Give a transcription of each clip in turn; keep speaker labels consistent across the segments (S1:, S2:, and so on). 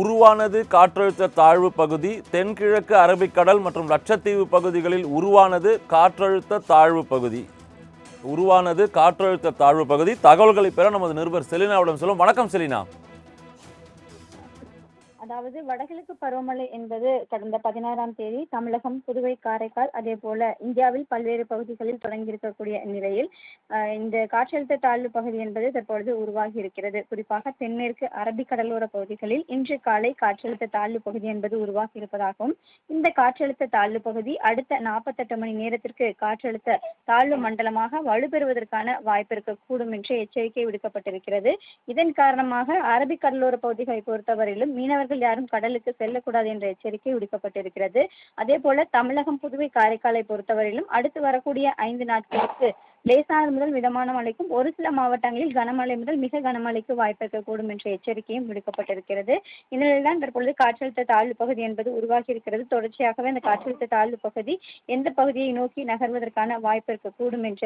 S1: உருவானது காற்றழுத்த தாழ்வு பகுதி தென்கிழக்கு அரபிக்கடல் மற்றும் லட்சத்தீவு பகுதிகளில் உருவானது காற்றழுத்த தாழ்வு பகுதி. உருவானது காற்றழுத்த தாழ்வு பகுதி. தகவல்களை பெற நமது நிருபர் செலினாவிடம் சொல்லும் வணக்கம் செலினா.
S2: அதாவது வடகிழக்கு பருவமழை என்பது கடந்த பதினாறாம் தேதி தமிழகம் புதுவை காரைக்கால் அதே போல இந்தியாவில் பல்வேறு பகுதிகளில் தொடங்கியிருக்கக்கூடிய நிலையில் இந்த காற்றழுத்த தாழ்வு பகுதி என்பது தற்பொழுது உருவாகி இருக்கிறது. குறிப்பாக தென்மேற்கு அரபிக் கடலோர பகுதிகளில் இன்று காலை காற்றழுத்த தாழ்வு பகுதி என்பது உருவாகி இருப்பதாகவும் இந்த காற்றழுத்த தாழ்வு பகுதி அடுத்த நாற்பத்தெட்டு மணி நேரத்திற்கு காற்றழுத்த தாழ்வு மண்டலமாக வலுப்பெறுவதற்கான வாய்ப்பு இருக்கக்கூடும் என்று எச்சரிக்கை விடுக்கப்பட்டிருக்கிறது. இதன் காரணமாக அரபிக் கடலோர பகுதிகளை பொறுத்தவரையிலும் மீனவர்கள் யாரும் கடலுக்கு செல்லக்கூடாது என்ற எச்சரிக்கை விடுக்கப்பட்டிருக்கிறது. அதே போல தமிழகம் புதுவை காரைக்காலை பொறுத்தவரையிலும் அடுத்து வரக்கூடிய ஐந்து நாட்களுக்கு லேசானது முதல் மிதமான மழைக்கும் ஒரு சில மாவட்டங்களில் கனமழை முதல் மிக கனமழைக்கு வாய்ப்பு இருக்கக்கூடும் என்ற எச்சரிக்கையும் விடுக்கப்பட்டிருக்கிறது. இந்நிலையில்தான் தற்பொழுது காற்றழுத்த தாழ்வு பகுதி என்பது உருவாகி இருக்கிறது. தொடர்ச்சியாகவே அந்த காற்றழுத்த தாழ்வு பகுதி எந்த பகுதியை நோக்கி நகர்வதற்கான வாய்ப்பு இருக்கக்கூடும் என்ற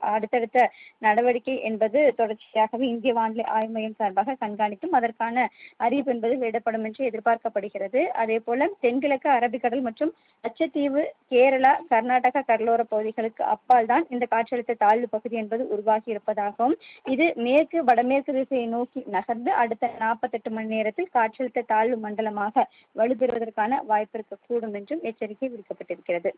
S2: அடுத்தடுத்த நடவடிக்கை என்பது தொடர்ச்சியாகவே இந்திய வானிலை ஆய்வு மையம் சார்பாக கண்காணித்தும் அதற்கான அறிவிப்பு என்பது வெளியிடப்படும் என்று எதிர்பார்க்கப்படுகிறது. அதே போல தென்கிழக்கு அரபிக்கடல் மற்றும் லட்சத்தீவு கேரளா கர்நாடகா கடலோர பகுதிகளுக்கு அப்பால் தான் இந்த காற்றழுத்த தாழ்வு பகுதி என்பது உருவாகி இருப்பதாகவும் இது மேற்கு வடமேற்கு திசையை நோக்கி நகர்ந்து அடுத்த நாற்பத்தெட்டு மணி நேரத்தில் காற்றழுத்த தாழ்வு மண்டலமாக வலுப்பெறுவதற்கான வாய்ப்பு இருக்கக்கூடும் என்றும் எச்சரிக்கை விடுக்கப்பட்டிருக்கிறது.